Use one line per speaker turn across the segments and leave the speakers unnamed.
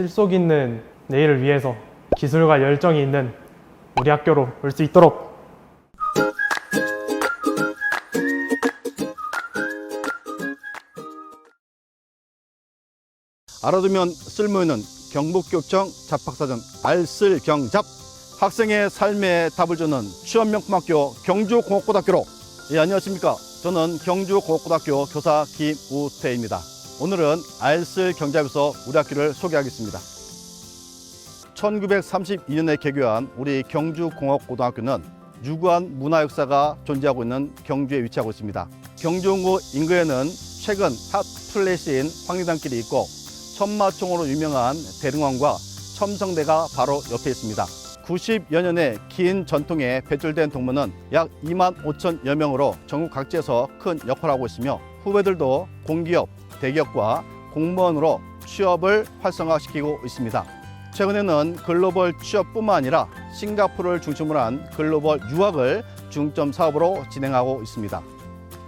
실속 있는 내일을 위해서 기술과 열정이 있는 우리 학교로 올 수 있도록.
알아두면 쓸모있는 경북교청 잡학사전 알쓸경잡. 학생의 삶에 답을 주는 취업명품학교 경주공업고등학교로. 예, 안녕하십니까. 저는 경주공업고등학교 교사 김우태입니다 오늘은 알쓸경잡에서 우리 학교를 소개하겠습니다 1932년에 개교한 우리 경주공업고등학교는 유구한 문화 역사가 존재하고 있는 경주에 위치하고 있습니다 경주공고 인근에는 최근 핫 플래시인 황리단길이 있고 천마총으로 유명한 대릉원과 첨성대가 바로 옆에 있습니다. 90여 년의 긴 전통에 배출된 동문은 약 2만 5천여 명으로 전국 각지에서 큰 역할을 하고 있으며 후배들도 공기업, 대기업과 공무원으로 취업을 활성화시키고 있습니다. 최근에는 글로벌 취업뿐만 아니라 싱가포르를 중심으로 한 글로벌 유학을 중점 사업으로 진행하고 있습니다.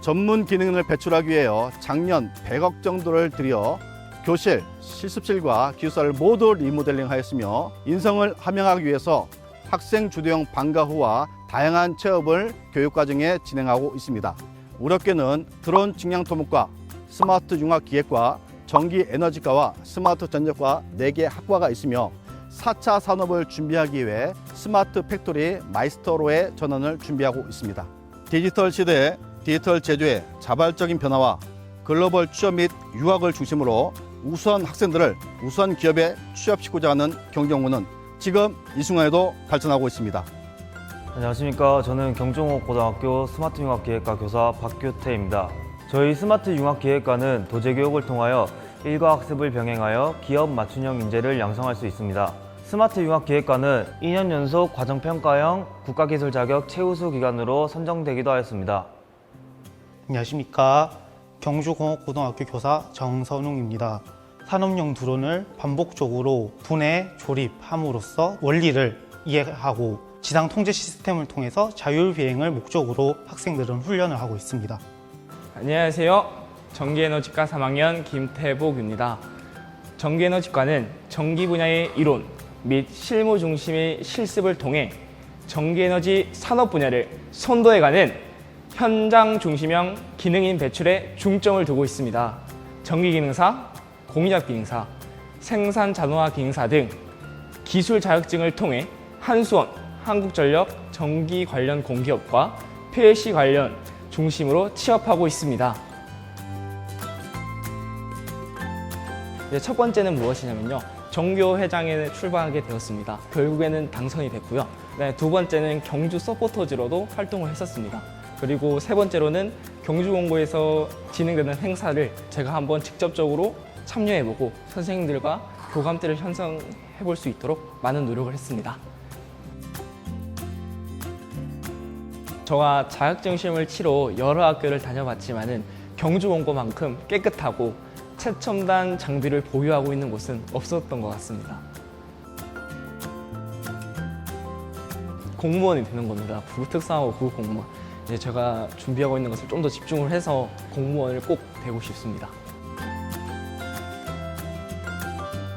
전문 기능을 배출하기 위하여 작년 100억 정도를 들여 교실, 실습실과 기숙사를 모두 리모델링 하였으며 인성을 함양하기 위해서 학생 주도형 방과 후와 다양한 체험을 교육과정에 진행하고 있습니다. 학교는 드론 측량 토목과 스마트 융합 기획과 전기 에너지과와 스마트 전력과 4개 학과가 있으며 4차 산업을 준비하기 위해 스마트 팩토리 마이스터로의 전환을 준비하고 있습니다. 디지털 시대의 디지털 제조의 자발적인 변화와 글로벌 취업 및 유학을 중심으로 우수한 학생들을 우수한 기업에 취업시키고자 하는 경정고는 지금 이 순간에도 발전하고 있습니다.
안녕하십니까. 저는 경중호고등학교 스마트융합기획과 교사 박규태입니다. 저희 스마트 융합기획과는 도제교육을 통하여 일과 학습을 병행하여 기업 맞춤형 인재를 양성할 수 있습니다. 스마트 융합기획과는 2년 연속 과정평가형 국가기술 자격 최우수 기관으로 선정되기도 하였습니다.
안녕하십니까. 경주공업고등학교 교사 정선웅입니다. 산업용 드론을 반복적으로 분해, 조립함으로써 원리를 이해하고 지상 통제 시스템을 통해서 자율 비행을 목적으로 학생들은 훈련을 하고 있습니다.
안녕하세요. 전기에너지과 3학년 김태복입니다. 전기에너지과는 전기 분야의 이론 및 실무 중심의 실습을 통해 전기에너지 산업 분야를 선도해가는 현장 중심형 기능인 배출에 중점을 두고 있습니다. 전기기능사, 공인력 기능사, 생산 자동화 기능사 등 기술 자격증을 통해 한수원, 한국전력, 전기 관련 공기업과 PLC 관련 중심으로 취업하고 있습니다. 이제 첫 번째는 무엇이냐면요. 정교 회장에 출마하게 되었습니다. 결국에는 당선이 됐고요. 네, 두 번째는 경주 서포터즈로도 활동을 했었습니다. 그리고 세 번째로는 경주공고에서 진행되는 행사를 제가 한번 직접적으로 참여해보고 선생님들과 교감대를 형성해볼 수 있도록 많은 노력을 했습니다. 저가 자격증 시험을 치러 여러 학교를 다녀봤지만은 경주공고만큼 깨끗하고 최첨단 장비를 보유하고 있는 곳은 없었던 것 같습니다. 공무원이 되는 겁니다. 부특성하고 구급공무원. 이제 제가 준비하고 있는 것을 좀 더 집중을 해서 공무원을 꼭 되고 싶습니다.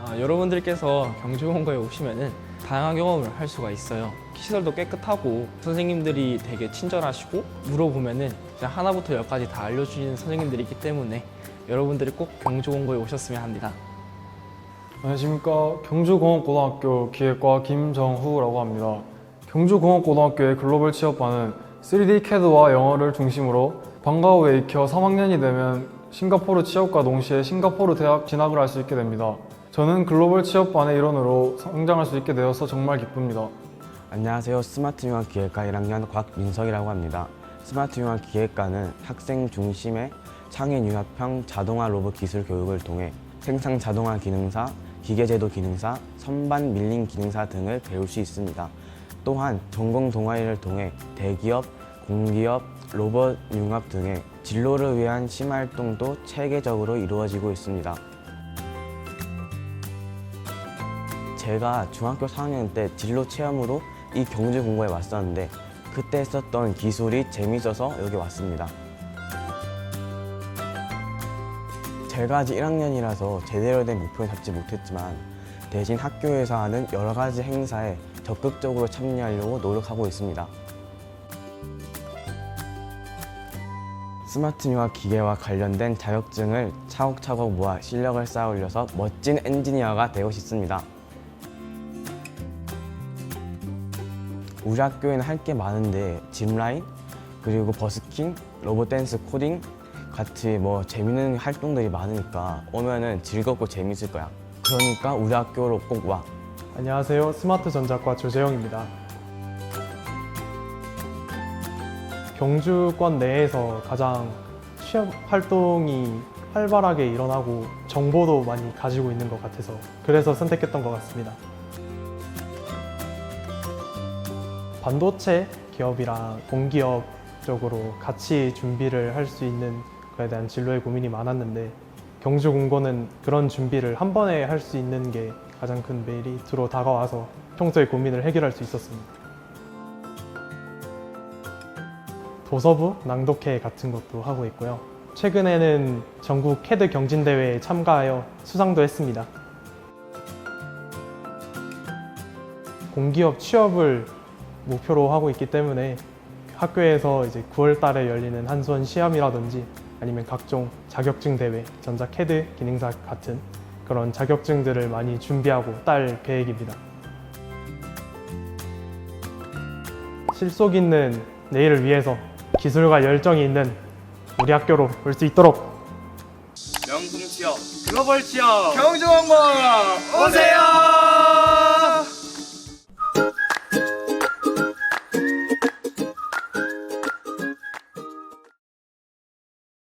아, 여러분들께서 경주공고에 오시면은 다양한 경험을 할 수가 있어요. 시설도 깨끗하고 선생님들이 되게 친절하시고 물어보면은 이제 하나부터 열까지 다 알려주시는 선생님들이 있기 때문에 여러분들이 꼭 경주공고에 오셨으면 합니다.
안녕하십니까 경주공업고등학교 기획과 김정후라고 합니다. 경주공업고등학교의 글로벌 취업반은 3D CAD와 영어를 중심으로 방과 후에 익혀 3학년이 되면 싱가포르 취업과 동시에 싱가포르 대학 진학을 할 수 있게 됩니다. 저는 글로벌 취업반의 일원으로 성장할 수 있게 되어서 정말 기쁩니다.
안녕하세요. 스마트융합 기획과 1학년 곽민석이라고 합니다. 스마트융합 기획과는 학생 중심의 창의융합형 자동화 로봇 기술 교육을 통해 생산 자동화 기능사, 기계제도 기능사, 선반 밀링 기능사 등을 배울 수 있습니다. 또한 전공 동아리를 통해 대기업, 공기업, 로봇 융합 등의 진로를 위한 심활동도 체계적으로 이루어지고 있습니다. 제가 중학교 4학년 때 진로 체험으로 이 경주 공고에 왔었는데 그때 썼던 기술이 재밌어서 여기 왔습니다. 제가 아직 1학년이라서 제대로 된 목표를 잡지 못했지만 대신 학교에서 하는 여러 가지 행사에 적극적으로 참여하려고 노력하고 있습니다. 스마트 융합 기계와 관련된 자격증을 차곡차곡 모아 실력을 쌓아 올려서 멋진 엔지니어가 되고 싶습니다. 우리 학교에는 할 게 많은데 짚라인 그리고 버스킹, 로봇 댄스, 코딩 같이 뭐 재밌는 활동들이 많으니까 오면은 즐겁고 재밌을 거야. 그러니까 우리 학교로 꼭 와.
안녕하세요. 스마트 전자과 조재영입니다. 경주권 내에서 가장 취업 활동이 활발하게 일어나고 정보도 많이 가지고 있는 것 같아서 그래서 선택했던 것 같습니다. 반도체 기업이랑 공기업 쪽으로 같이 준비를 할 수 있는 거에 대한 진로의 고민이 많았는데 경주공고는 그런 준비를 한 번에 할 수 있는 게 가장 큰 메리트로 다가와서 평소의 고민을 해결할 수 있었습니다. 도서부 낭독회 같은 것도 하고 있고요. 최근에는 전국 캐드 경진대회에 참가하여 수상도 했습니다. 공기업 취업을 목표로 하고 있기 때문에 학교에서 이제 9월 달에 열리는 한수원 시험이라든지 아니면 각종 자격증 대회, 전자 캐드 기능사 같은 그런 자격증들을 많이 준비하고 딸 계획입니다. 실속 있는 내일을 위해서 기술과 열정이 있는 우리 학교로 올 수 있도록
명품 취업, 글로벌 취업, 경주공고 오세요!